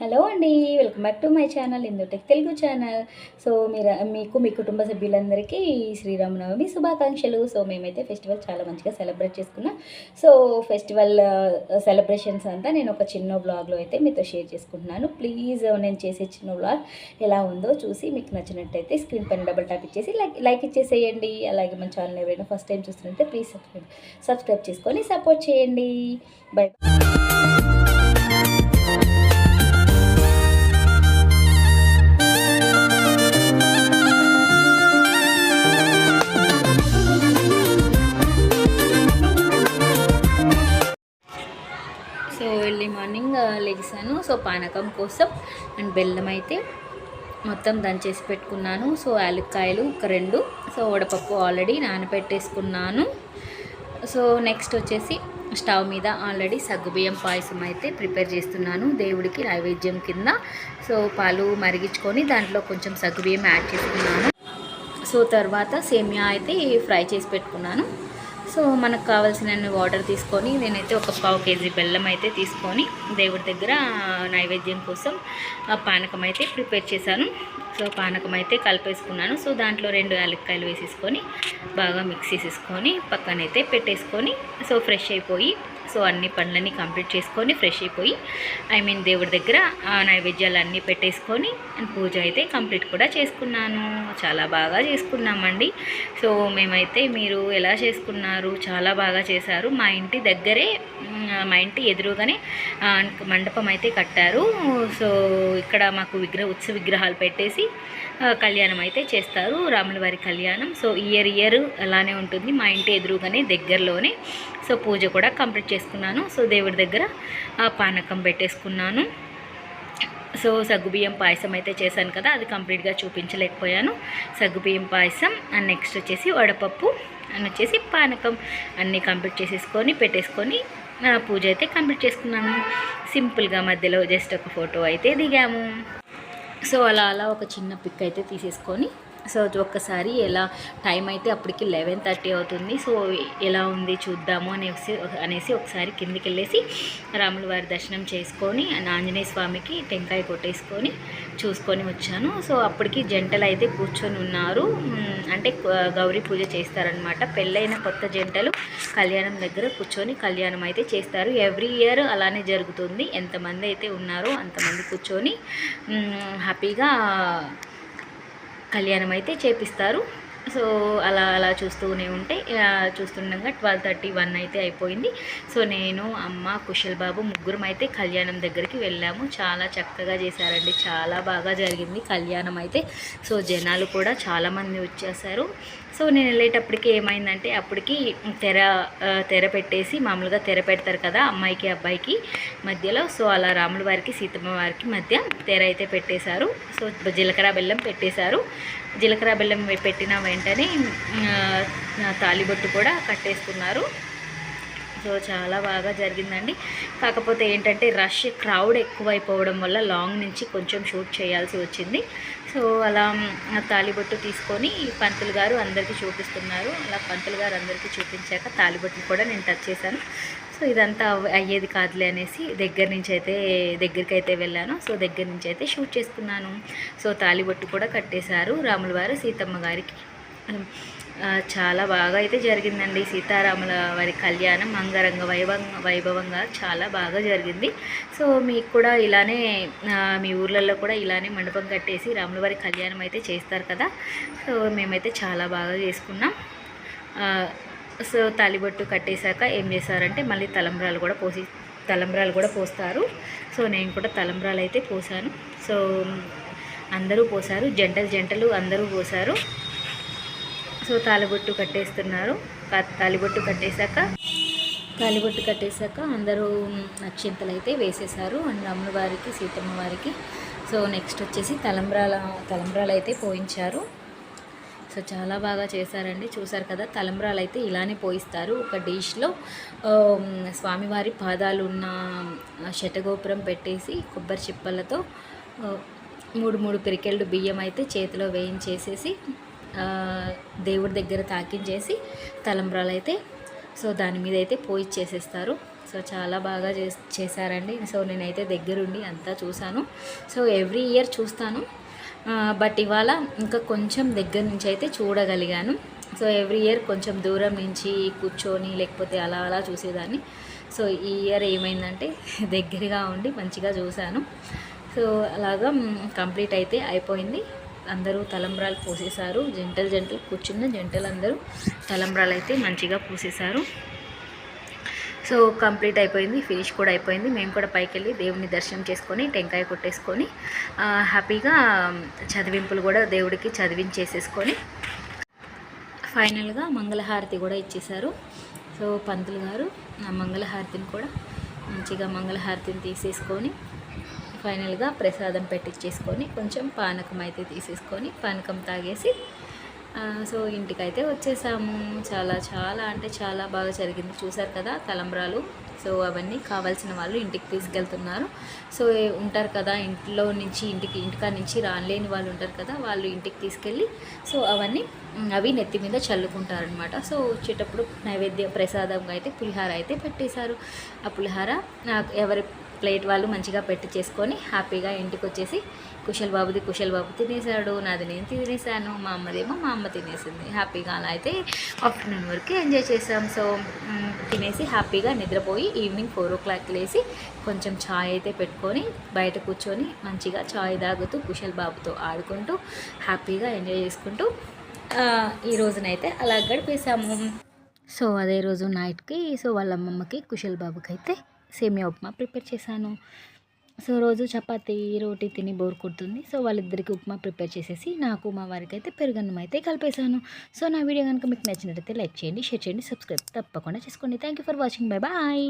Hello అండి welcome back to my channel Indutech Telugu channel. So మీరు మీకు మీ కుటుంబ సభ్యులందరికీ శ్రీరామనవమి శుభాకాంక్షలు. సో మేమైతే ఫెస్టివల్ చాలా మంచిగా సెలబ్రేట్ చేసుకున్నాం. సో ఫెస్టివల్ సెలబ్రేషన్స్ అంతా నేను ఒక చిన్న బ్లాగ్లో అయితే మీతో షేర్ చేసుకుంటున్నాను. ప్లీజ్ నేను చేసే చిన్న బ్లాగ్ ఎలా ఉందో చూసి మీకు నచ్చినట్టయితే స్క్రీన్ పైన డబుల్ ట్యాప్ ఇచ్చేసి లైక్ లైక్ ఇచ్చేసేయండి. అలాగే మన ఛానల్ ఎవరైనా ఫస్ట్ టైం చూస్తున్నట్టే ప్లీజ్ సబ్స్క్రైబ్ సబ్స్క్రైబ్ చేసుకొని సపోర్ట్ చేయండి. బై లెగిసాను. సో పానకం కోసం అండ్ బెల్లం అయితే మొత్తం దంచేసి పెట్టుకున్నాను. సో యాలక్కాయలు ఒక రెండు. సో వడపప్పు ఆల్రెడీ నానబెట్టేసుకున్నాను సో నెక్స్ట్ వచ్చేసి స్టవ్ మీద ఆల్రెడీ సగ్గుబియ్యం పాయసం అయితే ప్రిపేర్ చేస్తున్నాను దేవుడికి నైవేద్యం కింద. సో పాలు మరిగించుకొని దాంట్లో కొంచెం సగ్గుబియ్యం యాడ్ చేసుకున్నాను. సో తర్వాత సేమియా అయితే ఫ్రై చేసి పెట్టుకున్నాను. సో మనకు కావాల్సిన వాటర్ తీసుకొని నేనైతే ఒక పావు కేజీ బెల్లం అయితే తీసుకొని దేవుడి దగ్గర నైవేద్యం కోసం ఆ పానకం అయితే ప్రిపేర్ చేశాను. సో పానకం అయితే కలిపేసుకున్నాను. సో దాంట్లో రెండు యాలక్కాయలు వేసేసుకొని బాగా మిక్స్ చేసేసుకొని పక్కనైతే పెట్టేసుకొని సో ఫ్రెష్ అయిపోయి సో అన్ని పనులన్నీ కంప్లీట్ చేసుకొని ఫ్రెష్ అయిపోయి ఐ మీన్ దేవుడి దగ్గర నైవేద్యాలు అన్నీ పెట్టేసుకొని పూజ అయితే కంప్లీట్ కూడా చేసుకున్నాను. చాలా బాగా చేసుకున్నామండి. సో మేమైతే మీరు ఎలా చేసుకున్నారు? చాలా బాగా చేశారు. మా ఇంటి దగ్గరే మా ఇంటి ఎదురుగానే మండపం అయితే కట్టారు. సో ఇక్కడ మాకు విగ్రహ ఉత్సవ విగ్రహాలు పెట్టేసి కళ్యాణం అయితే చేస్తారు. రాముల వారి కళ్యాణం. సో ఇయర్ ఇయర్ అలానే ఉంటుంది. మా ఇంటి ఎదురుగానే దగ్గరలోనే సో పూజ కూడా కంప్లీట్ చేసుకున్నాను. సో దేవుడి దగ్గర ఆ, పానకం పెట్టేసుకున్నాను. సో సగ్గుబియ్యం పాయసం అయితే చేశాను కదా అది కంప్లీట్గా చూపించలేకపోయాను. సగ్గుబియ్యం పాయసం అండ్ నెక్స్ట్ వచ్చేసి వడపప్పు అండ్ వచ్చేసి పానకం అన్నీ కంప్లీట్ చేసేసుకొని పెట్టేసుకొని పూజ అయితే కంప్లీట్ చేసుకున్నాను. సింపుల్గా మధ్యలో జస్ట్ ఒక ఫోటో అయితే దిగాము. సో అలా అలా ఒక చిన్న పిక్ అయితే తీసేసుకొని సో ఒక్కసారి ఎలా టైం అయితే అప్పటికి లెవెన్ థర్టీ అవుతుంది. సో ఎలా ఉంది చూద్దాము అనేసి అనేసి ఒకసారి కిందికి వెళ్ళేసి రాముల వారి దర్శనం చేసుకొని ఆంజనేయ స్వామికి టెంకాయ కొట్టేసుకొని చూసుకొని వచ్చాను. సో అప్పటికి జంటలు అయితే కూర్చొని ఉన్నారు. అంటే గౌరీ పూజ చేస్తారనమాట పెళ్ళైన కొత్త జంటలు కళ్యాణం దగ్గర కూర్చొని కళ్యాణం అయితే చేస్తారు. ఎవ్రీ ఇయర్ అలానే జరుగుతుంది. ఎంతమంది అయితే ఉన్నారో అంతమంది కూర్చొని హ్యాపీగా కళ్యాణం అయితే చేపిస్తారు. సో అలా అలా చూస్తూనే ఉంటే చూస్తుండగా ట్వెల్వ్ థర్టీ వన్ అయితే అయిపోయింది. సో నేను అమ్మ కుశల్ బాబు ముగ్గురం అయితే కళ్యాణం దగ్గరికి వెళ్ళాము. చాలా చక్కగా చేశారండి. చాలా బాగా జరిగింది కళ్యాణం అయితే. సో జనాలు కూడా చాలామంది వచ్చేసారు. సో నేను వెళ్ళేటప్పటికి ఏమైందంటే అప్పటికి తెర తెర పెట్టేసి మామూలుగా తెర పెడతారు కదా అమ్మాయికి అబ్బాయికి మధ్యలో. సో అలా రాముల వారికి సీతమ్మ వారికి మధ్య తెర అయితే పెట్టేశారు. సో జీలకర్ర బెల్లం పెట్టేశారు. జీలకర్ర బెల్లం పెట్టిన వెంటనే తాలిబొట్టు తాళిబొట్టు కూడా కట్టేస్తున్నారు. సో చాలా బాగా జరిగిందండి. కాకపోతే ఏంటంటే రష్ క్రౌడ్ ఎక్కువైపోవడం వల్ల లాంగ్ నుంచి కొంచెం షూట్ చేయాల్సి వచ్చింది. సో అలా తాలిబొట్టు తాళిబొట్టు తీసుకొని పంతులు గారు అందరికీ చూపిస్తున్నారు. అలా పంతులు గారు అందరికీ చూపించాక తాలిబొట్టును కూడా నేను టచ్ చేశాను. సో ఇదంతా అయ్యేది కాదులే అనేసి దగ్గర నుంచి అయితే దగ్గరికి అయితే వెళ్ళాను. సో దగ్గర నుంచి అయితే షూట్ చేసుకున్నాను సో తాళిబొట్టు కూడా కట్టేశారు రాముల వారు సీతమ్మ గారికి. చాలా బాగా అయితే జరిగిందండి. సీతారాముల వారి కళ్యాణం అంగరంగ వైభవంగా వైభవంగా చాలా బాగా జరిగింది. సో మీకు కూడా ఇలానే మీ ఊర్లలో కూడా ఇలానే మండపం కట్టేసి రాముల వారి కళ్యాణం అయితే చేస్తారు కదా. సో మేమైతే చాలా బాగా చేసుకున్నాం. సో తాలిబొట్టు కట్టేశాక ఏం చేశారంటే మళ్ళీ తలంబ్రాలు కూడా పోసి తలంబ్రాలు కూడా పోస్తారు. సో నేను కూడా తలంబ్రాలు అయితే పోసాను. సో అందరూ పోసారు. జంటలు జంటలు అందరూ పోసారు. సో తాలిబొట్టు కట్టేస్తున్నారు. తాలిబొట్టు కట్టేశాక తాలిబొట్టు కట్టేశాక అందరూ అక్షింతలు అయితే వేసేశారు. అండ్ అమ్మవారికి వారికి సీతమ్మ వారికి సో నెక్స్ట్ వచ్చేసి తలంబ్రాల తలంబ్రాలు అయితే పోయించారు. సో చాలా బాగా చేశారండి. చూసారు కదా తలంబ్రాలు అయితే ఇలానే పోయిస్తారు. ఒక డిష్లో స్వామివారి పాదాలు ఉన్న శటగోపురం పెట్టేసి కొబ్బరి చిప్పలతో మూడు మూడు పిరికెళ్ళు బియ్యం అయితే చేతిలో వేయించేసేసి దేవుడి దగ్గర తాకించేసి తలంబ్రాలు అయితే సో దాని మీద అయితే పోయి చేసేస్తారు. సో చాలా బాగా చేస్ చేశారండి. సో నేనైతే దగ్గరుండి అంతా చూశాను. సో ఎవ్రీ ఇయర్ చూస్తాను. బట్ ఇవాళ ఇంకా కొంచెం దగ్గర నుంచి అయితే చూడగలిగాను. సో ఎవ్రీ ఇయర్ కొంచెం దూరం నుంచి కూర్చొని లేకపోతే అలా అలా చూసేదాన్ని. సో ఈ ఇయర్ ఏమైందంటే దగ్గరగా ఉండి మంచిగా చూశాను. సో అలాగా కంప్లీట్ అయితే అయిపోయింది. అందరూ తలంబ్రాలు పోసేశారు. జంటలు జంటలు కూర్చున్న జంటలు అందరూ తలంబ్రాలు అయితే మంచిగా పోసేశారు. సో కంప్లీట్ అయిపోయింది. ఫినిష్ కూడా అయిపోయింది. మేము కూడా పైకి వెళ్ళి దేవుని దర్శనం చేసుకొని టెంకాయ కొట్టేసుకొని హ్యాపీగా చదివింపులు కూడా దేవుడికి చదివించేసేసుకొని ఫైనల్గా మంగళహారతి కూడా ఇచ్చేశారు. సో పంతులు గారు ఆ మంగళహారతిని కూడా మంచిగా మంగళహారతిని తీసేసుకొని ఫైనల్గా ప్రసాదం పెట్టించేసుకొని కొంచెం పానకం అయితే తీసేసుకొని పానకం తాగేసి సో ఇంటికైతే వచ్చేసాము. చాలా చాలా అంటే చాలా బాగా జరిగింది. చూసారు కదా తలంబ్రాలు. సో అవన్నీ కావాల్సిన వాళ్ళు ఇంటికి తీసుకెళ్తున్నారు. సో ఉంటారు కదా ఇంట్లో నుంచి ఇంటికి ఇంటికా నుంచి రాలేని వాళ్ళు ఉంటారు కదా వాళ్ళు ఇంటికి తీసుకెళ్ళి సో అవన్నీ అవి నెత్తి మీద చల్లుకుంటారనమాట సో వచ్చేటప్పుడు నైవేద్య ప్రసాదంగా అయితే పులిహార అయితే పెట్టేశారు. ఆ పులిహార నాకు ఎవరి ప్లేట్ వాళ్ళు మంచిగా పెట్టి చేసుకొని హ్యాపీగా ఇంటికి వచ్చేసి కుశల్ బాబుది కుశల్ బాబు తినేసాడు నాది నేను తినేసాను మా అమ్మదేమో మా అమ్మ తినేసింది. హ్యాపీగా అలా అయితే ఆఫ్టర్నూన్ వరకు ఎంజాయ్ చేసాం సో తినేసి హ్యాపీగా నిద్రపోయి ఈవినింగ్ ఫోర్ ఓ క్లాక్ లేసి కొంచెం ఛాయ్ అయితే పెట్టుకొని బయట కూర్చొని మంచిగా ఛాయ్ తాగుతూ కుశల్ బాబుతో ఆడుకుంటూ హ్యాపీగా ఎంజాయ్ చేసుకుంటూ ఈ రోజునైతే అలా గడిపేసాము సో అదే రోజు నైట్కి సో వాళ్ళ అమ్మమ్మకి కుశల్ బాబుకి అయితే సేమియా ఉప్మా ప్రిపేర్ చేశాను. సో రోజు చపాతీ రోటీ తిని బోర్ కొడుతుంది. సో వాళ్ళిద్దరికి ఉప్మా ప్రిపేర్ చేసేసి నాకు మా వారికి అయితే పెరుగన్నం అయితే కలిపేశాను. సో నా వీడియో కనుక మీకు నచ్చినట్లయితే లైక్ చేయండి షేర్ చేయండి సబ్స్క్రైబ్ తప్పకుండా చేసుకోండి. Thank you for watching. Bye bye.